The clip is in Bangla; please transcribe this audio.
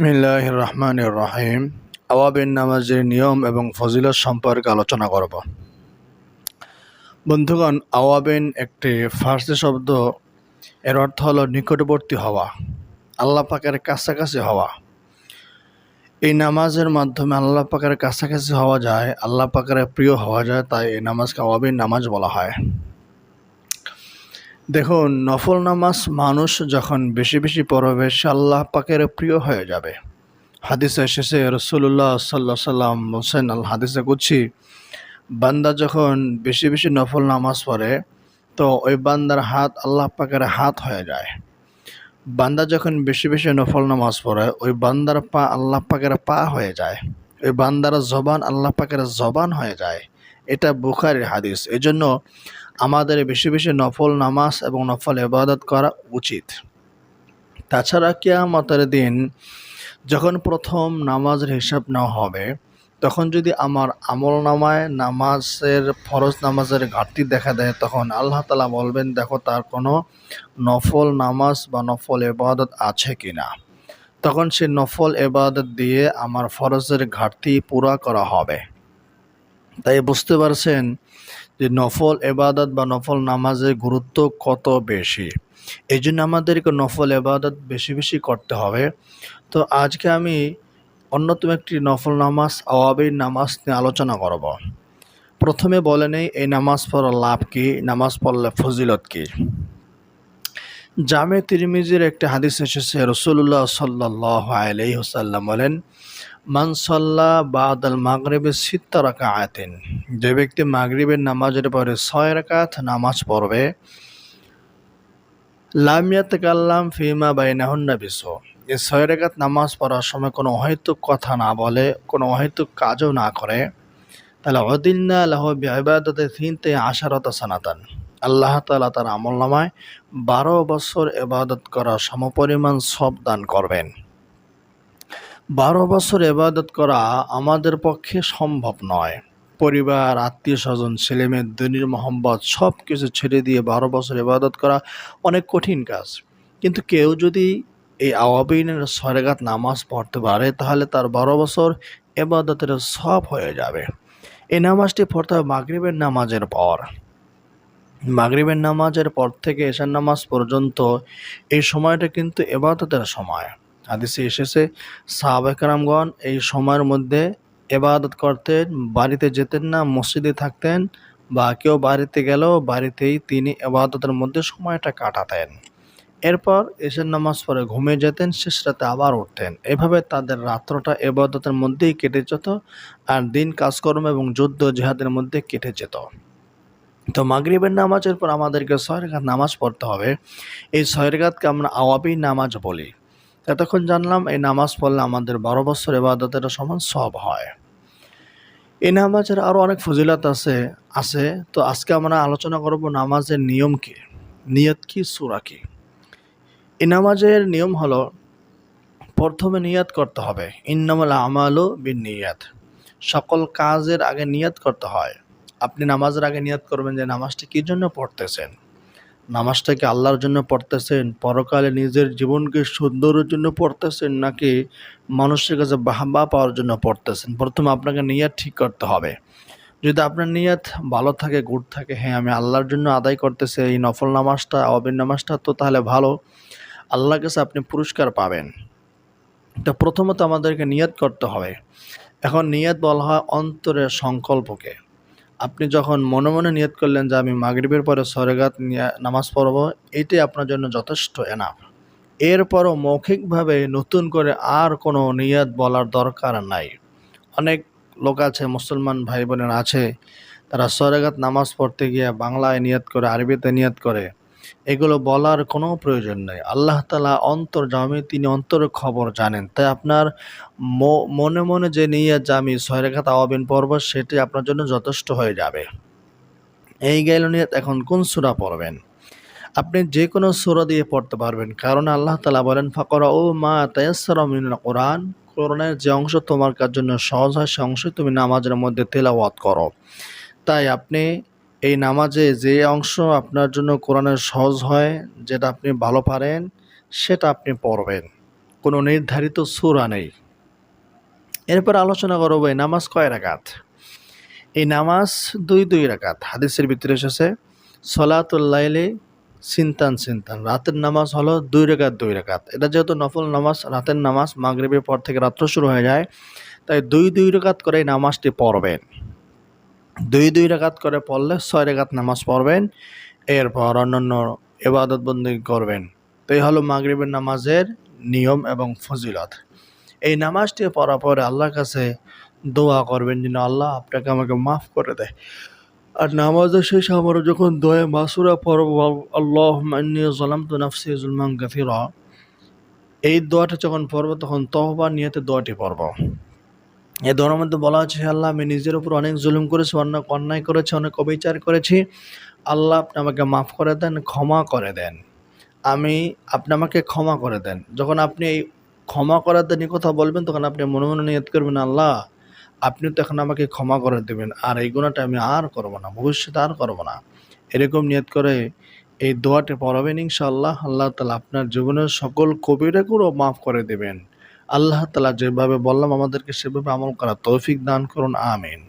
বিসমিল্লাহ রহমান রহিম আওয়াবিন নামাজের নিয়ম এবং ফজিলত সম্পর্কে আলোচনা করব। বন্ধুগণ, আওয়াবিন একটি ফার্সি শব্দ, এর অর্থ হলো নিকটবর্তী হওয়া, আল্লাহ পাকের কাছাকাছি হওয়া। এই নামাজের মাধ্যমে আল্লাহ পাকের কাছাকাছি হওয়া যায়, আল্লাহ পাকের প্রিয় হওয়া যায়, তাই এই নামাজকে আওয়াবিন নামাজ বলা হয়। দেখুন, নফল নামাজ মানুষ যখন বেশি বেশি পড়বে আল্লাহ পাকের প্রিয় হয়ে যাবে। হাদিসে এসেছে রসুল্লাহ সাল্লা সাল্লাম হোসেন আল হাদিসে করছি বান্দা যখন বেশি বেশি নফল নামাজ পড়ে, তো ওই বান্দার হাত আল্লাহ পাকের হাত হয়ে যায়। বান্দা যখন বেশি বেশি নফল নামাজ পড়ে, ওই বান্দার পা আল্লাহ পাকের পা হয়ে যায়। ওই বান্দার জবান আল্লাহ পাকের জবান হয়ে যায়। এটা বুখারের হাদিস। এই জন্য আমাদের বেশি বেশি নফল নামাজ এবং নফল ইবাদত করা উচিত। তাছাড়া কেয়ামতের দিন যখন প্রথম নামাজের হিসাব নেওয়া হবে, তখন যদি আমার আমল নামায় নামাজের ফরজ নামাজের ঘাটতি দেখা দেয়, তখন আল্লাহ তালা বলবেন, দেখো, তার কোনো নফল নামাজ বা নফল এবাদত আছে কি না তখন সে নফল এবাদত দিয়ে আমার ফরজের ঘাটতি পুরা করা হবে। তাই বুঝতে পারছেন যে নফল এবাদত বা নফল নামাজের গুরুত্ব কত বেশি? এই জন্য আমাদেরকে নফল এবাদত বেশি বেশি করতে হবে। তো আজকে আমি অন্যতম একটি নফল নামাজ আওয়াবির নামাজ নিয়ে আলোচনা করব। প্রথমে বলে নেই, এই নামাজ পড়ার লাভ কি? নামাজ পড়লে ফজিলত কি? জামে তিরমিজির একটি হাদিস এসেছে রসুল্লাহ সাল্লাহ আলাই হুসাল্লাম বলেন মানসল্লা বাদাল মাগরিবের সিত্তা রাখা আয়াতেন যে ব্যক্তি মাগরিবের নামাজের পরে ছয় রাকাত নামাজ পড়বে লামিয়াত কাল্লাম ফিমা বাইনাহন্না বিশ্ব এই ছয় রেখাত নামাজ পড়ার সময় কোনো অহেতুক কথা না বলে, কোনো অহেতুক কাজও না করে, তাহলে অদিল্লা আল্লাহ বিবাদতে থিনতে আশারত সানাতান। আল্লাহ তালা তার আমল নামায় বারো বছর এবাদত করা সমপরিমাণ সব দান করবেন। বারো বছর এবাদত করা আমাদের পক্ষে সম্ভব নয়। পরিবার, আত্মীয় স্বজন, ছেলেমেয়ে দনির মোহাম্মদ সব কিছু ছেড়ে দিয়ে বারো বছর এবাদত করা অনেক কঠিন কাজ। কিন্তু কেউ যদি এই আওয়াবিনের সরেগাত নামাজ পড়তে পারে, তাহলে তার বারো বছর এবাদতের সব হয়ে যাবে। এই নামাজটি পড়তে হবে মাগরিবের নামাজের পর। মাগরিবের নামাজের পর থেকে এশার নামাজ পর্যন্ত এই সময়টা কিন্তু এবাদতের সময়। হাদিসে এসেছে সাহাবেকরামগণ এই সময়ের মধ্যে এবাদত করতেন, বাড়িতে যেতেন না, মসজিদে থাকতেন বা কেউ বাড়িতে গেলেও বাড়িতেই তিনি এবাদতের মধ্যে সময়টা কাটাতেন। এরপর এসের নামাজ পড়ে ঘুমিয়ে যেতেন, শেষ রাতে আবার উঠতেন। এভাবে তাদের রাত্রটা এবাদতের মধ্যেই কেটে যেত আর দিন কাজকর্ম এবং যুদ্ধ জেহাদের মধ্যে কেটে যেত। তো মাগরিবের নামাজের পর আমাদেরকে ছয় নামাজ পড়তে হবে। এই ছয় আমরা আওয়াবি নামাজ বলি। এতক্ষণ জানলাম এই নামাজ পড়লে আমাদের বারো বছর এবাদতের সমান সব হয়। এই নামাজের আরও অনেক ফজিলত আছে আছে। তো আজকে আমরা আলোচনা করব নামাজের নিয়ম কি, নিয়ত কি, সুরা কি। এই নামাজের নিয়ম হলো, প্রথমে নিয়াত করতে হবে। ইন্নামাল আমালু বিন নিয়াত সকল কাজের আগে নিয়াত করতে হয়। আপনি নামাজের আগে নিয়াত করবেন যে নামাজটি কী জন্য পড়তেছেন? নামাজটা কি আল্লাহর জন্য পড়তেছেন, পরকালে নিজের জীবনকে সুন্দরের জন্য পড়তেছেন নাকি মানুষের কাছে বাহবা পাওয়ার জন্য পড়তেছেন? প্রথমে আপনাকে নিয়াত ঠিক করতে হবে। যদি আপনার নিয়াত ভালো থাকে, গুড থাকে হ্যাঁ আমি আল্লাহর জন্য আদায় করতেছি, এই নফল নামাজটা, অবিন নামাজটা, তো তাহলে ভালো। আল্লাহর কাছে আপনি পুরস্কার পাবেন। তো প্রথমত আমাদেরকে নিয়াত করতে হবে। এখন নিয়াত বলা হয় অন্তরের সংকল্পকে। আপনি যখন মনে মনে নিয়ত করলেন যে আমি মাগরীবের পরে সরেগাত নামাজ পড়ব, এটাই আপনার জন্য যথেষ্ট এনাফ এরপরও মৌখিকভাবে নতুন করে আর কোনো নিয়ত বলার দরকার নাই। অনেক লোক আছে, মুসলমান ভাই বোনের আছে, তারা সরেগাত নামাজ পড়তে গিয়ে বাংলায় নিয়ত করে, আরবিতে নিয়ত করে। এগুলো বলার কোনো প্রয়োজন নেই। আল্লাহ তালা অন্তর জামি তিনি অন্তর খবর জানেন। তাই আপনার মনে মনে যে নিয়ে জামি ছয় রেখা তাওয়াবিন পড়ব, সেটি আপনার জন্য যথেষ্ট হয়ে যাবে। এই গেল নিয়ে এখন কোন সুরা পড়বেন? আপনি যে কোনো সুরা দিয়ে পড়তে পারবেন। কারণ আল্লাহ তালা বলেন ফাকরা ও মা তায়াসমিন কোরআন। কোরআনের যে অংশ তোমার কার জন্য সহজ হয়, সে অংশ তুমি নামাজের মধ্যে তেলাওয়াত করো। তাই আপনি এই নামাজে যে অংশ আপনার জন্য কোরআনের সহজ হয়, যেটা আপনি ভালো পারেন, সেটা আপনি পড়বেন। কোনো নির্ধারিত সূরা নেই। এরপর আলোচনা করব এই নামাজ কয় রাকাত? এই নামাজ দুই দুই রাকাত। হাদিসের ভিতরে এসেছে সলাতুল্লাইলে সিনতান সিন্তান। রাতের নামাজ হলো দুই রেখাত দুই রেখাত এটা যেহেতু নফল নামাজ, রাতের নামাজ মাগরিবের পর থেকে রাত্র শুরু হয়ে যায়, তাই দুই দুই রেখাত করে এই নামাজটি পড়বেন। দুই দুই রেখাত করে পড়লে ছয় রেখাত নামাজ পড়বেন। এরপর অন্যান্য এবাদত বন্দি করবেন। তো এই হলো মাগরিবের নামাজের নিয়ম এবং ফজিলত। এই নামাজটি পড়া পরে আল্লাহর কাছে দোয়া করবেন, যেন আল্লাহ আপনাকে আমাকে মাফ করে দেয়। আর নামাজের শেষে আমরা যখন দোয়া মাসুরা পড়ব আল্লাহ জলাম তো নাফসি জুলমান গাফিরা এই দোয়াটা যখন পড়ব, তখন তহবা নিয়তে দোয়াটি পড়ব। এই দোয়ার মধ্যে বলা আছে "হে আল্লাহ, আমি নিজের উপর অনেক জুলুম করেছি, অনেক অন্যায় করেছি, অনেক অবিচার করেছি। আল্লাহ আপনি আমাকে মাফ করে দেন, ক্ষমা করে দেন। আমি, আপনি আমাকে ক্ষমা করে দেন। যখন আপনি এই ক্ষমা করার দেন কথা বলবেন, তখন আপনি মনে মনে নিয়ত করবেন, আল্লাহ, আপনি তো এখন আমাকে ক্ষমা করে দেবেন, আর এই গুণাটা আমি আর করব না, ভবিষ্যতে আর করব না। এরকম নিয়ত করে এই দোয়াটি পড়াবেন, ইনশাআল্লাহ, আল্লাহ তালা আপনার জীবনের সকল কবিরাগুলো মাফ করে দেবেন। আল্লাহ তালা যেভাবে বললাম আমাদেরকে সেভাবে আমল করা তৌফিক দান করুন আমিন।